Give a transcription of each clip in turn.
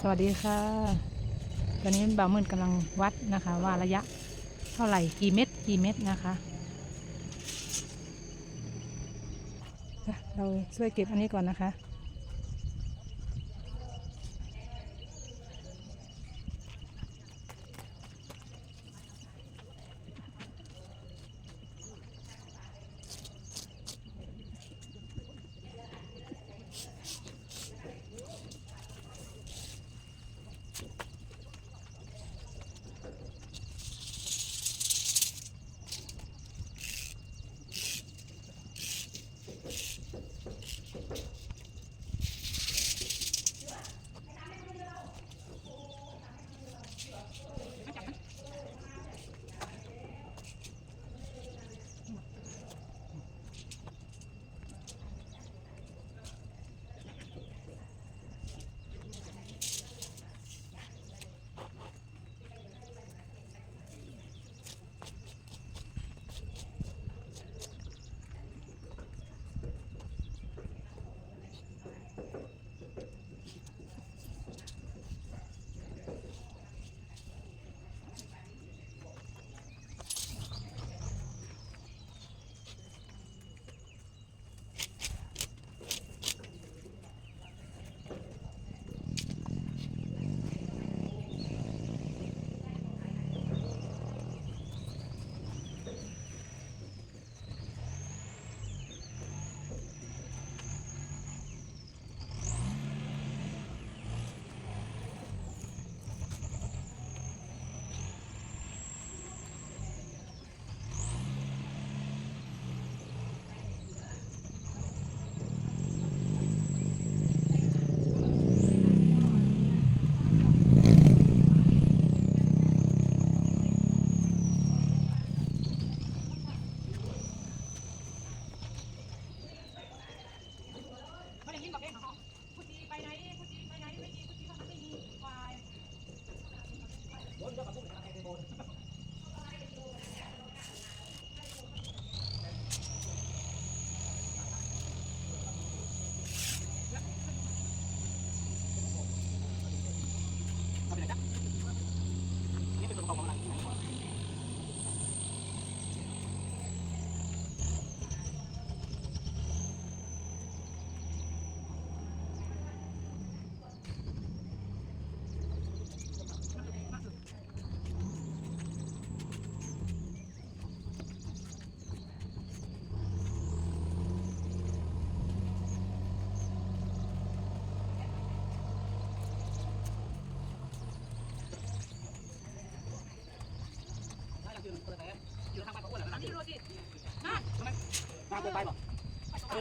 สวัสดีค่ะ ตอนนี้บ่าวมืดกำลังวัดนะคะ ว่าระยะเท่าไหร่กี่เม็ดกี่เม็ดนะคะอะเราช่วยเก็บอันนี้ก่อนนะคะ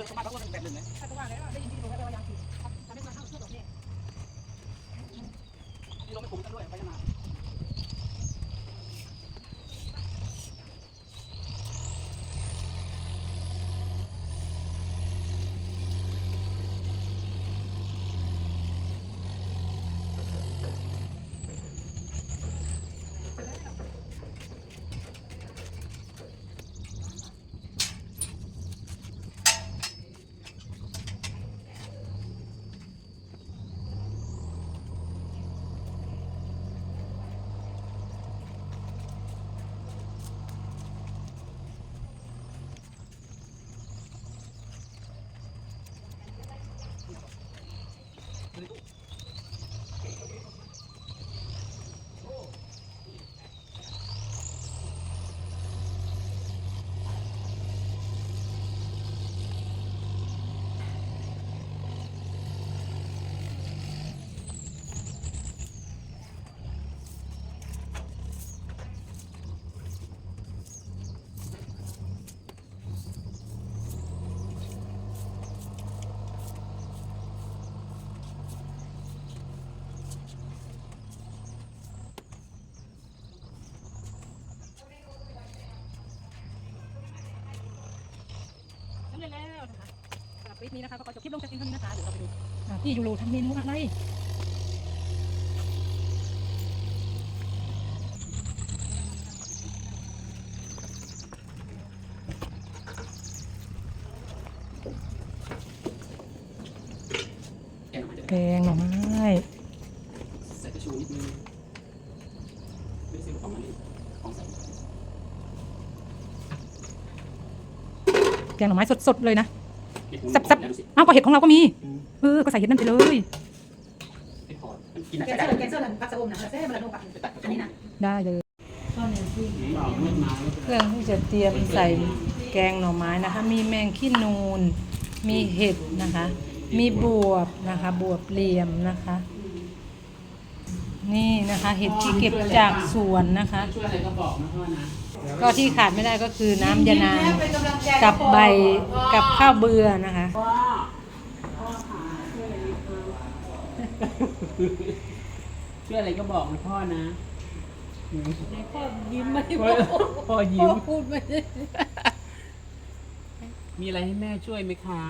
เออสมัครเขาก็เป็นแบบหนึ่งนะที่เราไม่คุ้มกันด้วยไปยัง แล้วนะคะสำหรับคลิปนี้นะคะก็ขอจบคลิปลงจากเพียงเท่านี้นะคะเดี๋ยวเราไปดูอ่าพี่ยูโรทำเมนูอะไรแกงหน่อไม้ นิดนึงไม่ซื้อของมันนี่ของใส่ แกงหน่อไม้สดๆเลยนะเห็ดของแซ่บแล้วดูสิๆอ้าวก็เห็ดของเราก็มี เออ ก็ใส่เห็ดนั่นไปเลยไม่พอมันกินแกอะไรงได้เส้นแกงเส้นอะไรปักสะอมนะเส้นมันละโนปักไปตัดอันนี้นะ ได้เลยบอกเมื่อมาเครื่องที่จะเตรียมใส่แกงหน่อไม้นะคะ มีแมงขี้นูน มีเห็ดนะคะ มีบวบนะคะ บวบเหลี่ยมนะคะ นี่นะคะ เห็ดที่เก็บจากสวนนะคะช่วยอะไรก็บอกนะพ่อนะ ก็ที่ขาดไม่ได้ก็คือน้ำยานางกับใบกับข้าวเบื่อนะคะช่วยอะไรก็บอกนะพ่อนะพ่อยิ้มไม่พ่อพ่อยิ้มพูดไม่ได้มีอะไรให้แม่ช่วยไหมคะ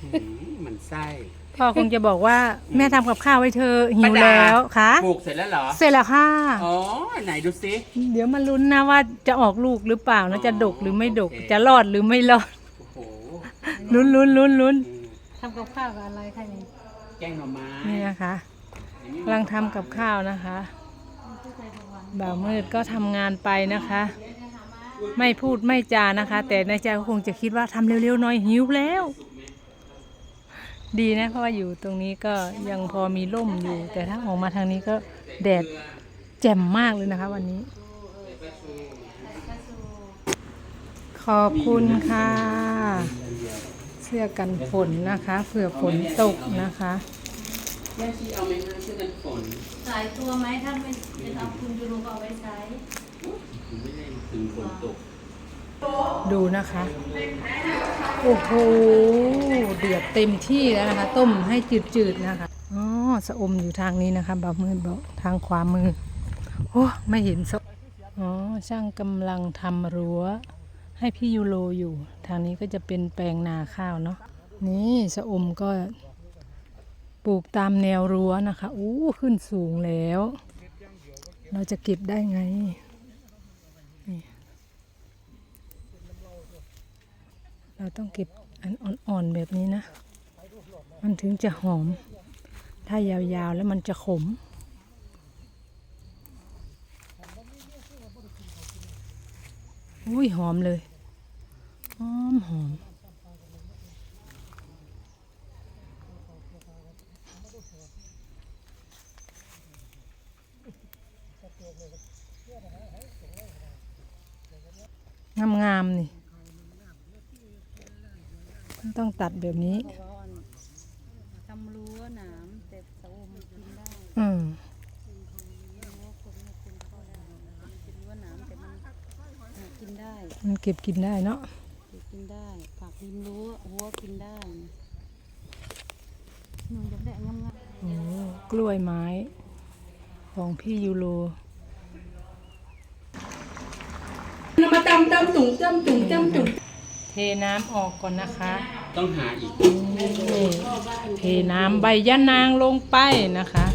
หืมมันไส้ พ่อคงจะบอกว่าแม่ทำกับข้าวไว้เธอหิวแล้วค่ะ ปลูกเสร็จแล้วเหรอ เสร็จแล้วค่ะ อ๋อ ไหนดูสิ เดี๋ยวมาลุ้นนะว่าจะออกลูกหรือเปล่านะจะดกหรือไม่ดก โอเค จะรอดหรือไม่รอดโอ้โหลุ้นลุ้นลุ้นลุ้นอืมทำกับข้าวกับอะไรคะนี่แกงหน่อไม้นี่นะคะกำลังทำกับข้าวนะคะบ่าวมืดก็ทำงานไปนะคะ ไม่พูดไม่จานะคะ แต่ในใจก็คงจะคิดว่าทำเร็วๆหน่อยหิวแล้ว ดีนะเพราะว่าอยู่ตรงนี้ก็ยังพอมีร่มอยู่ แต่ถ้าออกมาทางนี้ก็แดดแจ่มมากเลยนะคะ วันนี้ ขอบคุณค่ะ เสื้อกันฝนนะคะเผื่อฝนตกนะคะแม่ชีเอาไหมคะเสื้อกันฝนสายตัวไหมถ้าไม่เป็นเอาคุณยูโรก็เอาไว้ใช้ผมไม่ได้ถึงฝนตก ดูนะคะ โอ้โห เดือดเต็มที่แล้วนะคะ ต้มให้จืดๆนะคะ อ๋อ สะอมอยู่ทางนี้นะคะบ่ามืดบอกทางขวามือ โอ้ไม่เห็นสะอ๋อ ช่างกำลังทำรั้ว ให้พี่ยูโรอยู่ ทางนี้ก็จะเป็นแปลงนาข้าวเนาะ นี่สะอมก็ปลูกตามแนวรั้วนะคะ อู้ขึ้นสูงแล้ว เราจะเก็บได้ไง เราต้องเก็บอันอ่อนๆแบบนี้นะ มันถึงจะหอม ถ้ายาวๆแล้วมันจะขม อุ้ยหอมเลย หอมหอมงามๆนี่ ต้องตัดแบบนี้ ทำรั้วหนามแต่สะอมกินได้อืมรั้วคนไม่กินเข้าได้เป็นรั้วหนามแต่มันกินได้มันเก็บกินได้เนาะกินได้ผักริมรั้วหัวกินได้หนูอยากได้งามโอ้กล้วยไม้ ของพี่ยูโร มาจำจำจุ๋งจำจุ๋งจำจุ๋งเทน้ำออกก่อนนะคะ ต้องหาอีกนี่เทน้ำใบยะนางลงไปนะคะ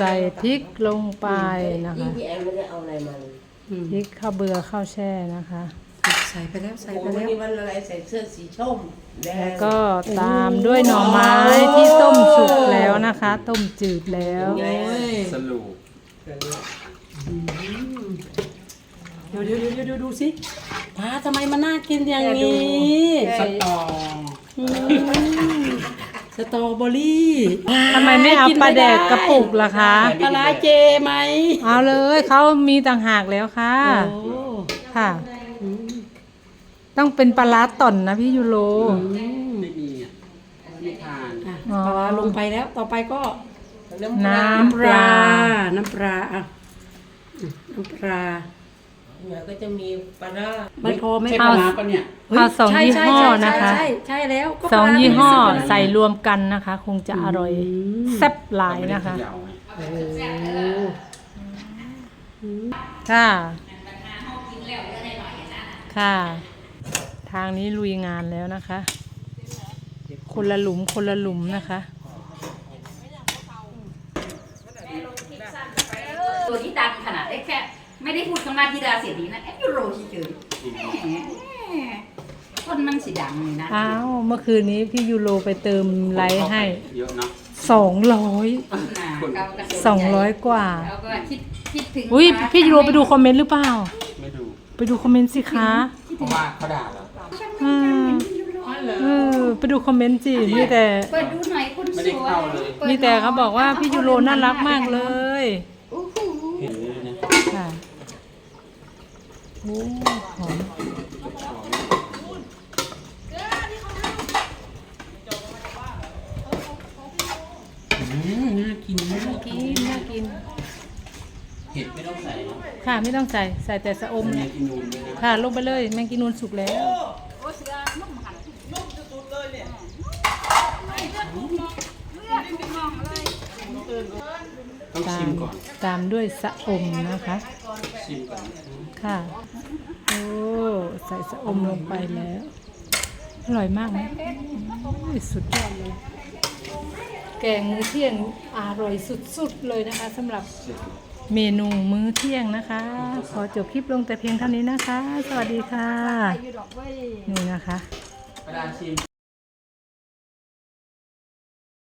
ใส่พริกลงไปนะคะ พี่แอนไม่ได้เอาอะไรมาเลยพริกข้าวเบื่อข้าวแช่นะคะ ใส่ไปแล้วใส่ผมไปวันแล้วนี้วันอะไรใส่เสื้อสีส้มแดแล้วงก็ตามด้วยหน่อไม้ที่ต้มสุกแล้วนะคะ ต้มจืดแล้ว สรุป เดี๋ยวเดี๋ยวเดี๋ยวเดี๋ยวดูสิป้าทำไมมันน่ากินอย่างนี้สตออืมสตรอเบอรี่ทำไมไม่เอาปลาแดกกระปุกล่ะคะ ปลาร้าเจไหมเอาเลยเขามีต่างหากแล้วค่ะ โอ้ค่ะต้องเป็นปลาร้าต่อนนะพี่ยูโรไม่มีอะไม่ทานอะอ๋อ ปลาร้าลงไปแล้ว ต่อไปก็น้ำน้ำปปลาลา น้ำปลาอะน้ำปลา เนี่ยก็จะมีปลาร้าไม่พอไม่ใช่พปอลาร้าปะเนี่ยเอาสองใช่ยี่ใช่ห้อใช่นะคะ ใช่ใช่แล้วก็สองปลายี่ห้อเป็นสิบใส่รวมกันนะคะ คงจะอร่อยแซ่บหลายไม่ได้นะคะเขย่าไงค่ะ ค่ะ ทางนี้ลุยงานแล้วนะคะ คนละหลุมคนละหลุมนะคะ ตัวที่ดังขนาดได้แค่ ไม่ได้พูดคำว่าธิดาเสียดีนะแอดยูโรเฉยๆแหมคนมันสีดังนี่นะอ้าวเมื่อคืนนี้พี่ยูโรไปเติมไลท์ให้เยอะเนาะสองร้อยน่ะเขาก็สองร้อยกว่า เขาก็คิดคิดถึงอุ้ยพี่ยูโรไปดูคอมเมนต์หรือเปล่า ไม่ดู ไปดูคอมเมนต์สิคะเพราะว่าเขาด่าเรา อ่าเออไปดูคอมเมนต์สิมีแต่ เปิดดูหน่อยคนไม่สได้วยเข้าเลยปิดมีแต่เขาบอกว่าพี่ยูโรน่ารักมากเลยโอ้โหเห็นเลยนะ ค่ะโอ้ หอมน่ากินมากกินน่ากิน เห็ดไม่ต้องใส่นะค่ะไม่ต้องใส่ใส่แต่สะอม แมเลยงกินูนด้วยนะค่ะลงไปเลยแมงกินูนสุกแล้ว ต้องตาชิมมก่อน ตามด้วยสะอมนะคะ ชิมก่อน ค่ะ โอ้ ใส่สะอมลงไปแล้ว อร่อยมากไหมอุ้ยสุดยอดเลย แกงมื้อเที่ยงอร่อยสุดๆเลยนะคะสำหรับเมนูมื้อเที่ยงนะคะ ขอจบคลิปลงแต่เพียงเท่านี้นะคะ สวัสดีค่ะ นี่นะคะกระดาษชิม